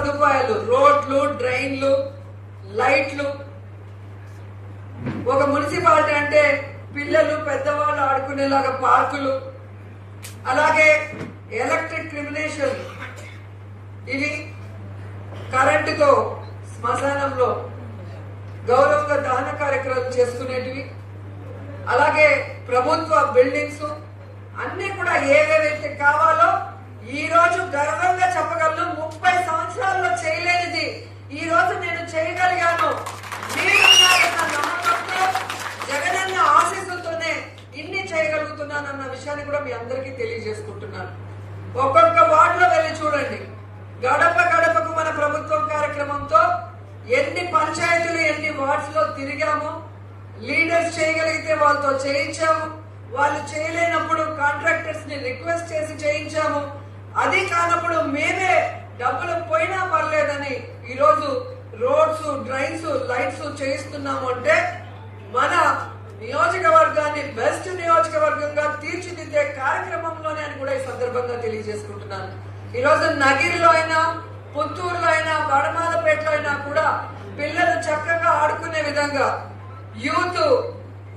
సదుపాయాలు రోడ్లు డ్రైన్లు లైట్లు. ఒక మున్సిపాలిటీ అంటే పిల్లలు పెద్దవాళ్ళు ఆడుకునేలాగా పార్కులు. అలాగే ఎలక్ట్రిక్ క్రిమినేషన్. ఇవి కరెంటుతో శ్మశానంలో గౌరవంగా దాన కార్యక్రమాలు చేసుకునేటివి. అలాగే ప్రభుత్వ బిల్డింగ్స్. అన్ని కూడా ఏవేవైతే కావాలో ఈ రోజు గర్వంగా చెప్పగలను ముప్పై సంవత్సరాల్లో చేయలేనిది. ఈ రోజు నేను చేయగలిగాను. జగనన్న ఆశీస్సులతోనే ఇన్ని చేయగలుగుతున్నానన్న విషయాన్ని కూడా మీ అందరికీ తెలియజేసుకుంటున్నాను. ఒక్కొక్క వార్డులో వెళ్ళి చూడండి. గడప గడపకు మన ప్రభుత్వం కార్యక్రమంతో ఎన్ని పంచాయతీలు ఎన్ని వార్డ్స్లో తిరిగాము లీడర్స్ చేయగలిగితే వాళ్ళతో చేయించాము వాళ్ళు చేయలేనప్పుడు కాంట్రాక్టర్స్ని రిక్వెస్ట్ చేసి చేయించాము అది కానప్పుడు మేమే డబ్బులు పోయినా పర్లేదని ఈరోజు రోడ్స్ డ్రైన్స్ లైట్స్ చేయిస్తున్నాము అంటే మన నియోజకవర్గాన్ని బెస్ట్ నియోజకవర్గంగా తీర్చిదిద్దే కార్యక్రమంలోనే అని కూడా ఈ సందర్భంగా తెలియజేసుకుంటున్నాను. ఈరోజు నగిరిలో అయినా పుత్తూరులో అయినా వడమాలపేటలో అయినా కూడా పిల్లలు చక్కగా ఆడుకునే విధంగా యూత్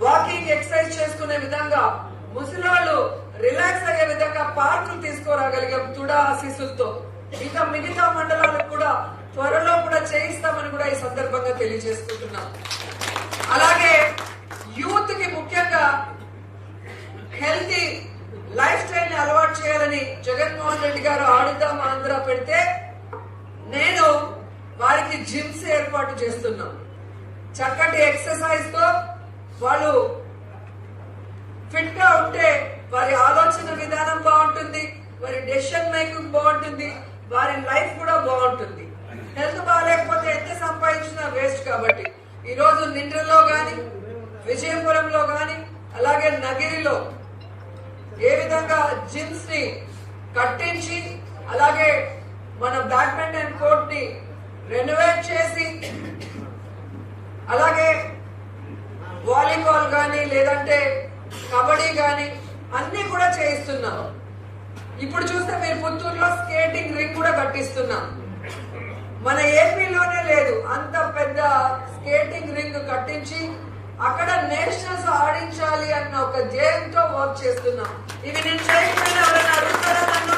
వాకింగ్ ఎక్సర్సైజ్ చేసుకునే విధంగా ముసలాళ్ళు రిలాక్స్ అయ్యే విధంగా పార్కులు తీసుకురాగలిగాం తుడా ఆశీస్సులతో ఇంకా మిగతా మండలాలకు కూడా త్వరలో కూడా చేయిస్తామని కూడా ఈ సందర్భంగా తెలియజేసుకుంటున్నాం. అలాగే యూత్కి ముఖ్యంగా హెల్తీ లైఫ్ స్టైల్ని అలవాటు చేయాలని జగన్మోహన్ రెడ్డి గారు ఆడుదాం ఆంధ్ర పెడితే నేను వారికి జిమ్స్ ఏర్పాటు చేస్తున్నాం. చక్కటి ఎక్సర్సైజ్తో వాళ్ళు ఫిట్గా ఉంటే వారి ఆలోచన విధానం బాగుంటుంది వారి డెసిషన్ మేకింగ్ బాగుంటుంది వారి లైఫ్ కూడా బాగుంటుంది. హెల్త్ బాగాలేకపోతే ఎంత సంపాదించినా వేస్ట్ కాబట్టి. ఈ రోజు నిండ్రలో గాని విజయపురంలో గాని అలాగే నగిరిలో ఏ విధంగా జిమ్స్ని కట్టించి అలాగే మన బ్యాడ్మింటన్ కోర్ట్ని రెనోవేట్ చేసి అలాగే వాలీబాల్ కానీ లేదంటే కబడ్డీ కానీ అన్ని కూడా చేయిస్తున్నాం. ఇప్పుడు చూస్తే మీరు పుత్తూరులో స్కేటింగ్ రింగ్ కూడా కట్టిస్తున్నాం. మన ఏపీలోనే లేదు. అంత పెద్ద స్కేటింగ్ రింగ్ కట్టించి అక్కడ నేషనల్స్ ఆడించాలి అన్న ఒక ధ్యేయంతో వర్క్ చేస్తున్నాం. ఇవి నేను చేయకపోయినా ఎవరైనా అడుగుతారా నన్ను?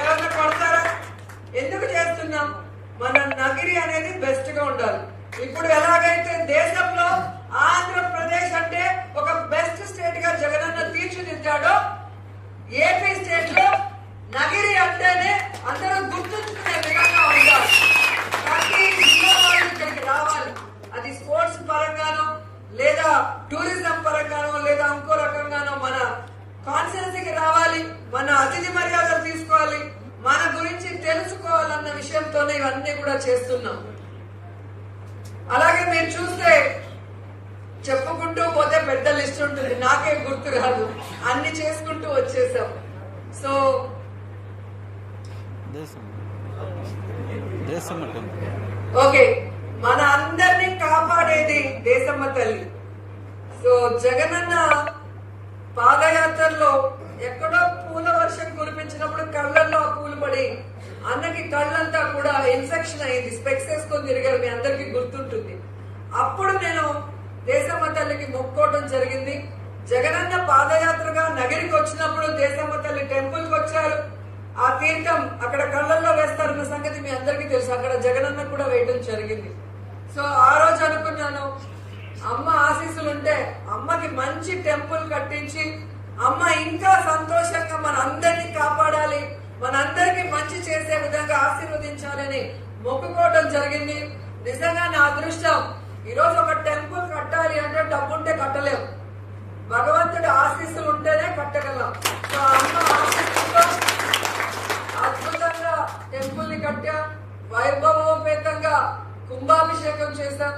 ఎవరైనా కొడతారా? ఎందుకు చేస్తున్నాం? మన నగిరి అనేది బెస్ట్గా ఉండాలి. ఇప్పుడు ఎలాగైతే దేశంలో ఆంధ్రప్రదేశ్ అంటే ఒక బెస్ట్ స్టేట్గా జగనన్న తీర్చిదిద్దాడో. ఏపీ స్టేట్లో నగిరి అంటేనే అందరూ గుర్తుంచుకునే విధంగా ఉండాలి. ప్రతి జిల్లా వాళ్ళు ఇక్కడికి రావాలి. అది స్పోర్ట్స్ పరంగానో లేదా టూరిజం పరంగానో లేదా ఇంకో రకంగానో మన కాన్స్టిట్యున్సీకి రావాలి మన అతిథి మర్యాదలు తీసుకోవాలి మన గురించి తెలుసుకోవాలన్న విషయంతోనే ఇవన్నీ కూడా చేస్తున్నాం. అలాగే మీరు చూస్తే చెప్పుకుంటూ పోతే పెద్ద లిస్ట్ ఉంటుంది. నాకే గుర్తు రాదు. అన్ని చేసుకుంటూ వచ్చేసాం. So okay. మన అందరినీ కాపాడేది దేశమ్మ తల్లి. సో జగనన్న పాదయాత్రలో ఎక్కడో పూల వర్షం కురిపించినప్పుడు కళ్ళల్లో ఆ పూలు పడి అన్నకి కళ్ళంతా కూడా ఇన్ఫెక్షన్ అయింది స్పెక్స్ వేసుకొని తిరిగారు. మీ అందరికీ గుర్తుంటుంది. అప్పుడు నేను దేశమ్మ తల్లికి మొక్కోవడం జరిగింది. జగనన్న పాదయాత్రగా నగరికి వచ్చినప్పుడు దేశమ్మ తల్లి టెంపుల్కి వచ్చారు. ఆ తీర్థం అక్కడ కళ్ళల్లో వేస్తారన్న సంగతి మీ అందరికీ తెలుసు. అక్కడ జగనన్న కూడా వేయడం జరిగింది. సో ఆ రోజు అనుకున్నాను అమ్మ ఆశీస్సులుంటే అమ్మకి మంచి టెంపుల్ కట్టించి అమ్మ ఇంకా సంతోషంగా మన అందరినీ కాపాడాలి మనందరికీ మంచి చేసే విధంగా ఆశీర్వదించాలని మొక్కుకోవడం జరిగింది. నిజంగా నా అదృష్టం ఈరోజు ఒక టెంపుల్ కట్టాలి అంటే డబ్బు ఉంటే కట్టలేము భగవంతుడి ఆశీస్సులు ఉంటేనే కట్టగలం. సో అమ్మ ఆశీస్సులతో అద్భుతంగా టెంపుల్ని కట్టా వైభవోపేతంగా కుంభాభిషేకం చేశాం.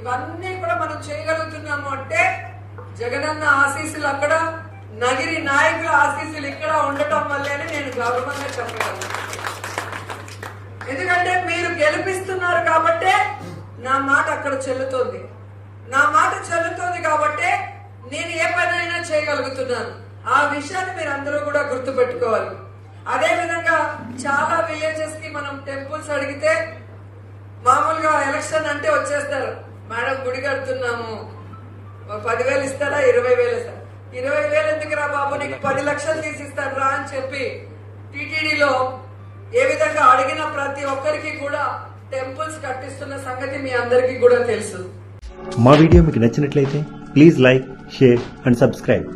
ఇవన్నీ కూడా మనం చేయగలుగుతున్నాము అంటే జగనన్న ఆశీస్సులు అక్కడ నగిరి నాయకుల ఆశీస్సులు ఇక్కడ ఉండటం వల్లేనే నేను గౌరవంగా చెప్పగలను. ఎందుకంటే మీరు గెలిపిస్తున్నారు కాబట్టే నా మాట అక్కడ చెల్లుతోంది. నా మాట చెల్లుతోంది కాబట్టే నేను ఏ పనైనా చేయగలుగుతున్నాను. ఆ విషయాన్ని మీరు అందరూ కూడా గుర్తుపెట్టుకోవాలి. అదే విధంగా చాలా విలేజెస్కి మనం టెంపుల్స్ అడిగితే మామూలుగా ఎలక్షన్ అంటే వచ్చేస్తారు. మేడం గుడి కడుతున్నాము. పదివేలు ఇస్తారా? ఇరవై వేలు ఇస్తారా? ఇరవై వేలు ఎందుకురా బాబు? నీకు పది లక్షలు తీసిస్తాను రా అని చెప్పి టీటీడీలో ఏ విధంగా అడిగిన ప్రతి ఒక్కరికి కూడా టెంపుల్స్ కట్టిస్తున్న సంగతి మీ అందరికీ కూడా తెలుసు. మా వీడియో మీకు నచ్చినట్లయితే please like share and subscribe.